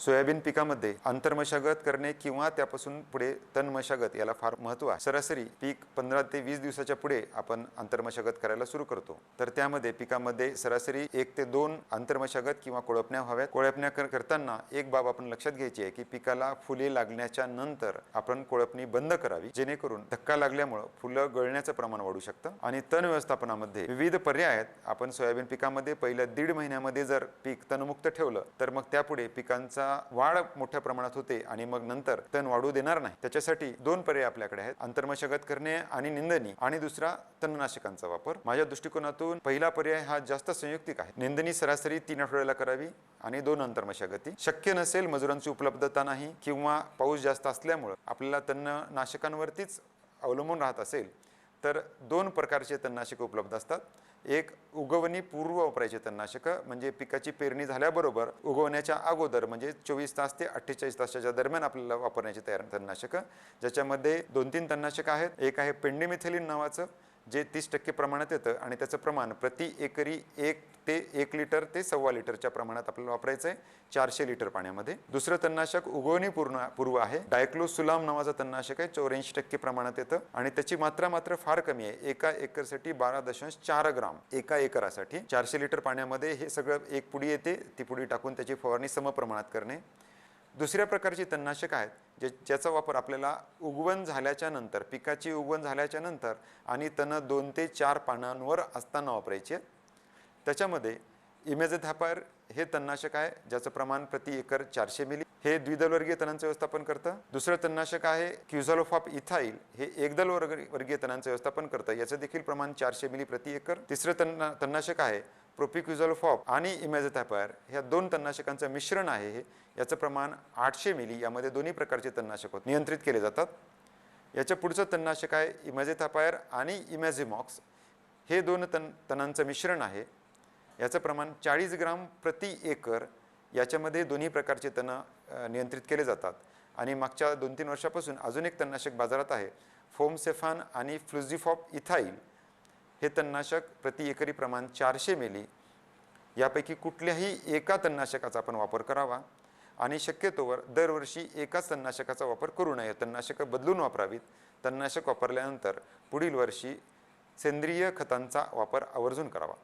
Soybean पिकामध्ये आंतरमशागत करणे किंवा त्यापासून पुढे तण मशागत याला फार महत्त्व आहे. सरासरी पीक पंधरा ते वीस दिवसाच्या पुढे आपण आंतरमशागत करायला सुरू करतो. तर त्यामध्ये पिकामध्ये सरासरी एक ते दोन आंतरमशागत किंवा कोळपण्या व्हाव्यात. कोळपण्या करताना एक बाब आपण लक्षात घ्यायची आहे की पिकाला फुले लागण्याच्या नंतर आपण कोळपणी बंद करावी जेणेकरून धक्का लागल्यामुळं फुलं गळण्याचं प्रमाण वाढू शकतं. आणि तण व्यवस्थापनामध्ये विविध पर्याय आहेत. आपण सोयाबीन पिकामध्ये पहिल्या दीड महिन्यामध्ये जर पीक तणमुक्त ठेवलं तर मग त्यापुढे पिकांचा वाढ मोठ्या प्रमाणात होते आणि मग नंतर तण वाढू देणार नाही. त्याच्यासाठी दोन पर्याय आपल्याकडे आहेत. अंतर्मशागत करणे आणि निंदणी आणि दुसरा तणनाशकांचा वापर. माझ्या दृष्टिकोनातून पहिला पर्याय हा जास्त संयुक्तिक आहे. निंदणी सरासरी तीन आठवड्याला करावी आणि दोन अंतर्मशागती. शक्य नसेल मजुरांची उपलब्धता नाही किंवा पाऊस जास्त असल्यामुळं आपल्याला तणनाशकांवरतीच अवलंबून राहत असेल तर दोन प्रकारचे तणनाशकं उपलब्ध असतात. एक उगवणी पूर्व वापरायचे तणनाशकं म्हणजे पिकाची पेरणी झाल्याबरोबर उगवण्याच्या अगोदर म्हणजे चोवीस तास ते अठ्ठेचाळीस तासाच्या दरम्यान आपल्याला वापरण्याची तयार तणनाशकं ज्याच्यामध्ये दोन तीन तणनाशकं आहेत. एक आहे पेंडेमिथेलिन नावाचं जे तीस टक्के प्रमाणात येतं आणि त्याचं प्रमाण प्रति एकरी एक ते एक लिटर ते सव्वा लिटरच्या प्रमाणात आपल्याला वापरायचं आहे चारशे लिटर पाण्यामध्ये. दुसरं तणनाशक उगवणी पूर्ण पूर्व आहे. डायक्लोसुलाम नावाचं तणनाशक आहे चौऱ्याऐंशी टक्के प्रमाणात येतं आणि त्याची मात्रा मात्र फार कमी आहे. एका एकरसाठी बारा दशांश चार ग्राम एका एकरासाठी. चारशे लिटर पाण्यामध्ये हे सगळं एक पुडी येते ती पुडी टाकून त्याची फवारणी समप्रमाणात करणे. दुसऱ्या प्रकारची तणनाशक आहेत जे ज्याचा वापर आपल्याला उगवण झाल्याच्यानंतर पिकाची उगवण झाल्याच्यानंतर आणि तणं दोन ते चार पानांवर असताना वापरायचे. त्याच्यामध्ये इमेझथॅपायर हे तणनाशक आहे ज्याचं प्रमाण प्रति एकर चारशे मिली हे द्विदलवर्गीय तणांचं व्यवस्थापन करतं. दुसरं तणनाशक आहे क्युझालोफॉप इथाईल हे एकदल वर्ग वर्गीय तणांचं व्यवस्थापन करतं. याचं देखील प्रमाण चारशे मिली प्रति एकर. तिसरं तन्ना तणनाशक आहे प्रोपिक्युझॉलोफॉप आणि इमेझथॅपायर ह्या दोन तणनाशकांचं मिश्रण आहे हे. याचं प्रमाण आठशे मिली यामध्ये दोन्ही प्रकारचे तणनाशक होत नियंत्रित केले जातात. याच्या पुढचं तणनाशक आहे इमॅझेथापायर आणि इमॅझिमॉक्स हे दोन तण तणांचं मिश्रण आहे. याचं प्रमाण चाळीस ग्राम प्रति एकर. याच्यामध्ये दोन्ही प्रकारचे तणं नियंत्रित केले जातात. आणि मागच्या दोन तीन वर्षापासून अजून एक तणनाशक बाजारात आहे फोमसेफान आणि फ्लुझिफॉप इथाईल हे तणनाशक प्रति एकरी प्रमाण चारशे मिली. यापैकी कुठल्याही एका तणनाशकाचा आपण वापर करावा आणि शक्यतोवर दरवर्षी एकाच तणनाशकाचा वापर करू नये. तणनाशकं बदलून वापरावीत. तणनाशक वापरल्यानंतर पुढील वर्षी सेंद्रिय खतांचा वापर आवर्जून करावा.